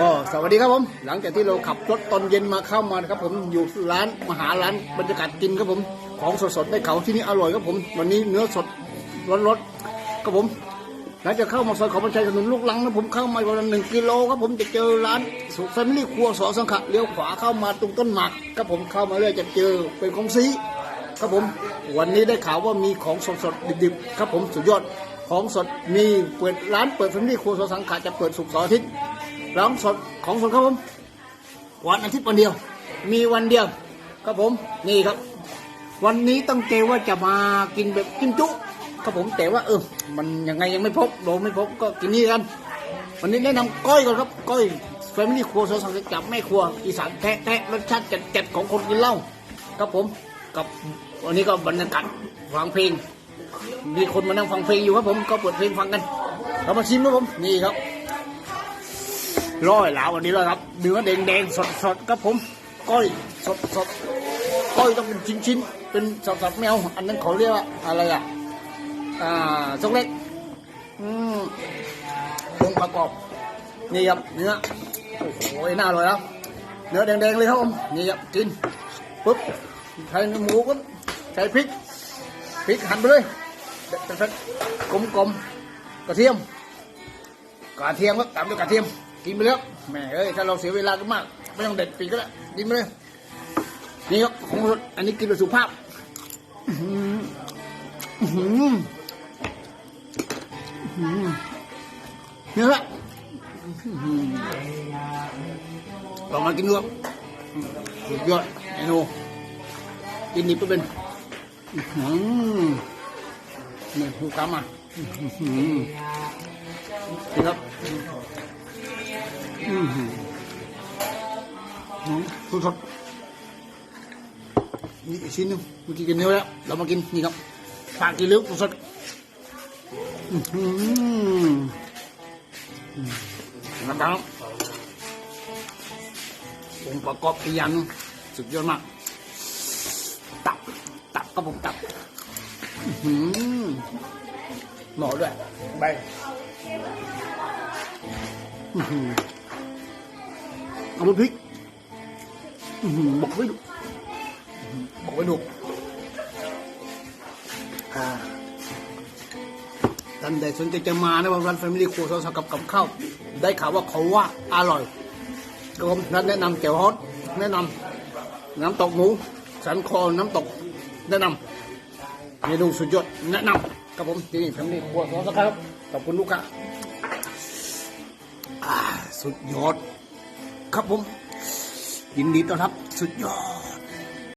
ก็สวัสดีครับผม หลังจากที่เราขับรถตอนเย็นมาเข้ามานะครับ ผมอยู่ร้านมหาร้านบรรยากาศกินครับผม ของสดๆได้เขาที่นี่อร่อยครับผม วันนี้เนื้อสดร้อนๆครับผมหลังจากเข้ามาซอยเขาบรรชัยถนนลูกลังนะผมเข้ามาประมาณหนึ่งกิโลครับผมจะเจอร้านสุแฟมิลี่ครัวสอสังขะเลี้ยวขวาเข้ามาตรงต้นหมากครับผมเข้ามาเรื่อยจะเจอเป็นของซีครับผม วันนี้ได้ข่าวว่ามีของสดๆดิบๆครับผมสุดยอด ของสดมีเปิดร้านเปิดแฟมิลี่ครัวสอสังขะจะเปิดศุกเสาร์อาทิตย์ร้านสดของสดครับผมวันอาทิตย์วันเดียว มีวันเดียว ครับผมนี่ครับ วันนี้ตั้งใจว่าจะมากินแบบกินจุครับผมแต่ว่าเออ มันยังไงยังไม่พบโดไม่พบก็กินนี่กันวันนี้แนะนำก้อยก่อนครับก้อยแฟมิลี่ครัวสสังจับแม่ครัวอีสานแท้ๆรสชาติเจ็ดๆของคนกินเหล้าครับผมกับวันนี้ก็บรรยากาศฟังเพลง มีคนมานั่งฟังเพลงอยู่ครับผมก็เปิดเพลงฟังกัน เรามาชิมครับผมนี่ครับร้อยแล้ววันนี้แล้วครับเนื้อแดงๆสดๆครับผมก้อยสดๆก้อยต้องเป็นชิ้นๆเป็นสับๆแมวอันนั้นเขาเรียกว่าอะไรอะอ่าซกเล็กอืมองค์ประกอบนี่ครับเนื้อโอ้โหน่าอร่อยแล้วเนื้อแดงๆเลยครับผมนี่ครับกินปุ๊บใส่หมูก็ใส่พริก พริกหั่นไปเลยเป็นๆกลมๆกระเทียมกระเทียมก็ตามด้วยกระเทียมกินไปแล้วแม่เอ้ยถ้าเราเสียเวลาก็มากไม่ต้องเด็ดปีกก็ได้กินไปเลยนี่ครับของสดอันนี้กินแบบสุภาพเนื้อหืออื้อหือเนี่ยแหละอื้อหือลองมากินดูสุดยอดเมนูกินนี่ก็เป็น นี่หูกำอะนี่ครับอืมหืมอืมสดสดนี่อีกชิ้นนึงเมื่อกี้กินเนื้อแล้ว เรามากินนี่ครับฝากกินเลือสดๆอืมอืมนะครับองค์ประกอบอีกอย่างนึงสุดยอดมากตับ ตับก็ผมตับอื้อหือหน่อด้วยใบอื้อหือเอาไปพริกอื้อหือบอกไว้ดูอื้อหือบอกไว้ดูอ่าท่านใดสนใจจะมานะวันรันแฟมิลี่ครัวซอสกับกับข้าวได้ข่าวว่าเขาว่าอร่อยครับผมนั้นแนะนำแจ่วฮอตแนะนำน้ำตกหมูสันคอน้ำตก แนะนำเมนูสุดยอดแนะนำครับผมที่นี่ทำนี่ครัวสอสครับขอบคุณลูกค้าสุดยอด ครับผมยินดีต้อนรับ สุดยอด